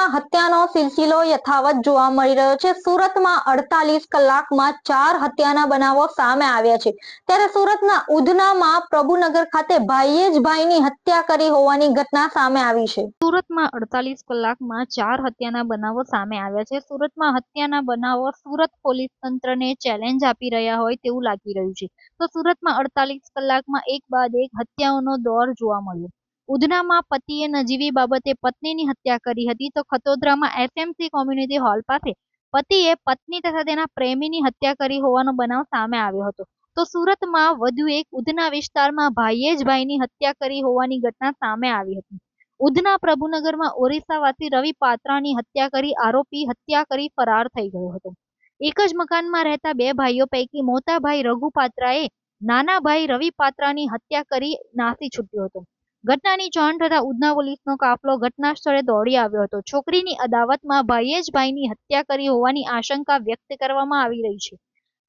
સુરતમાં હત્યાનો સિલસિલો યથાવત જોવા મળી રહ્યો છે. સુરતમાં અડતાલીસ કલાકમાં ચાર હત્યાના બનાવો સામે આવ્યા છે. ત્યારે સુરતના ઉધનામાં પ્રભુનગર ખાતે ભાઈએ જ ભાઈની હત્યા કરી હોવાની ઘટના સામે આવી છે. સુરતમાં અડતાલીસ કલાકમાં ચાર હત્યાના બનાવો સામે આવ્યા છે. સુરતમાં હત્યાના બનાવો સુરત પોલીસ તંત્રને ચેલેન્જ આપી રહ્યા હોય તેવું લાગી રહ્યું છે. તો સુરતમાં અડતાલીસ કલાકમાં એક બાદ એક હત્યાઓનો દોર જોવા મળ્યો. ઉધનામાં પતિએ નજીવી બાબતે પત્નીની હત્યા કરી હતી. તો ખતોદરામાં એસએમસી કોમ્યુનિટી હોલ પાસે પતિએ પત્ની તથા તેના પ્રેમીની હત્યા કરી હોવાનો બનાવ સામે આવ્યો હતો. તો સુરતમાં વધુ એક ઉધના વિસ્તારમાં ભાઈએ જ ભાઈની હત્યા કરી હોવાની ઘટના સામે આવી હતી. ઉધના પ્રભુનગરમાં ઓરિસ્સાવાસી રવિ પાત્રાની હત્યા કરી આરોપી હત્યા કરી ફરાર થઈ ગયો હતો. એક જ મકાનમાં રહેતા બે ભાઈઓ પૈકી મોટા ભાઈ રઘુ પાત્રાએ નાના ભાઈ રવિ પાત્રાની હત્યા કરી નાસી છૂટ્યો હતો. ઘટનાની જાણ થતાં ઉધના પોલીસનો કાફલો ઘટના સ્થળે દોડી આવ્યો હતો. છોકરીની અદાવતમાં ભાઈએ જ ભાઈની હત્યા કરી હોવાની આશંકા વ્યક્ત કરવામાં આવી રહી છે.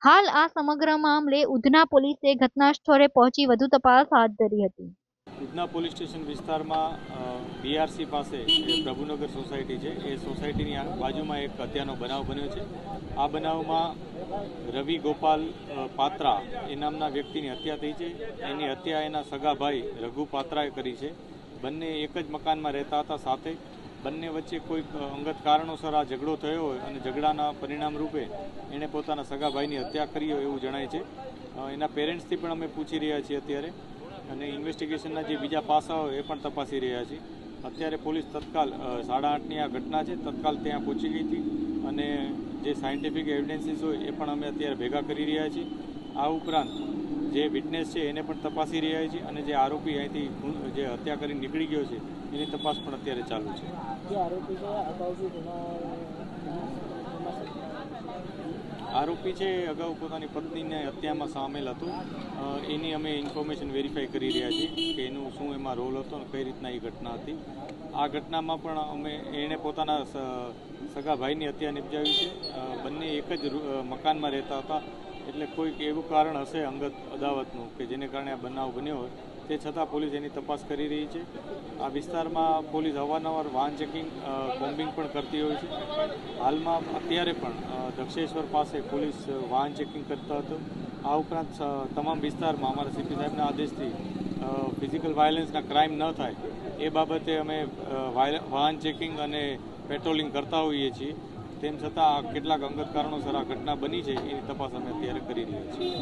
હાલ આ સમગ્ર મામલે ઉધના પોલીસે ઘટના સ્થળે પહોંચી વધુ તપાસ હાથ ધરી હતી. ઉધના પોલીસ સ્ટેશન વિસ્તારમાં બીઆરસી પાસે પ્રભુનગર સોસાયટી છે, એ સોસાયટીની બાજુમાં એક હત્યાનો બનાવ બન્યો છે. આ બનાવમાં રવિ ગોપાલ પાત્રા એ નામના વ્યક્તિની હત્યા થઈ છે. એની હત્યા એના સગા ભાઈ રઘુ પાત્રાએ કરી છે. બંને એક જ મકાનમાં રહેતા હતા સાથે. બંને વચ્ચે કોઈક અંગત કારણોસર આ ઝઘડો થયો હોય અને ઝઘડાના પરિણામ રૂપે એણે પોતાના સગા ભાઈની હત્યા કરી હોય એવું જણાય છે. એના પેરેન્ટ્સથી પણ અમે પૂછી રહ્યા છીએ અત્યારે. અને ઇન્વેસ્ટિગેશનના જે બીજા પાસાઓ એ પણ તપાસી રહ્યા છે અત્યારે પોલીસ તત્કાલ સાડા આઠની આ ઘટના છે. તત્કાલ ત્યાં પહોંચી ગઈ હતી અને જે સાયન્ટિફિક એવિડન્સીસ હોય એ પણ અમે અત્યારે ભેગા કરી રહ્યા છીએ. આ ઉપરાંત જે વિટનેસ છે એને પણ તપાસી રહ્યા છીએ અને જે આરોપી અહીંથી જે હત્યા કરી નીકળી ગયો છે, એની તપાસ પણ અત્યારે ચાલુ છે. આરોપી છે આરોપી છે, અગાઉ પોતાની પત્નીને હત્યામાં સામેલ હતો. એની અમે ઇન્ફોર્મેશન વેરીફાઈ કરી રહ્યા છીએ કે એનું શું એમાં રોલ હતો અને કઈ રીતના એ ઘટના હતી. આ ઘટનામાં પણ અમે, એણે પોતાના સગા ભાઈની હત્યા નિપજાવી છે. બંને એક જ મકાનમાં રહેતા હતા. એટલે કોઈક એવું કારણ હશે અંગત અદાવતનું કે જેને કારણે આ બનાવ બન્યો હોય. તે છતાં પોલીસ એની તપાસ કરી રહી છે. આ વિસ્તારમાં પોલીસ અવારનવાર વાહન ચેકિંગ કોમ્બિંગ પણ કરતી હોય છે. હાલમાં અત્યારે પણ દક્ષેશ્વર પાસે પોલીસ વાહન ચેકિંગ કરતા હતો. આ ઉપરાંત તમામ વિસ્તારમાં અમારા સીપી સાહેબના આદેશથી ફિઝિકલ વાયોલન્સના ક્રાઇમ ન થાય એ બાબતે અમે વાહન ચેકિંગ અને પેટ્રોલિંગ કરતા હોઈએ છીએ. તેમ છતાં કેટલાક અંગત કારણોસર આ ઘટના બની છે એની તપાસ અમે અત્યારે કરી રહ્યા છીએ.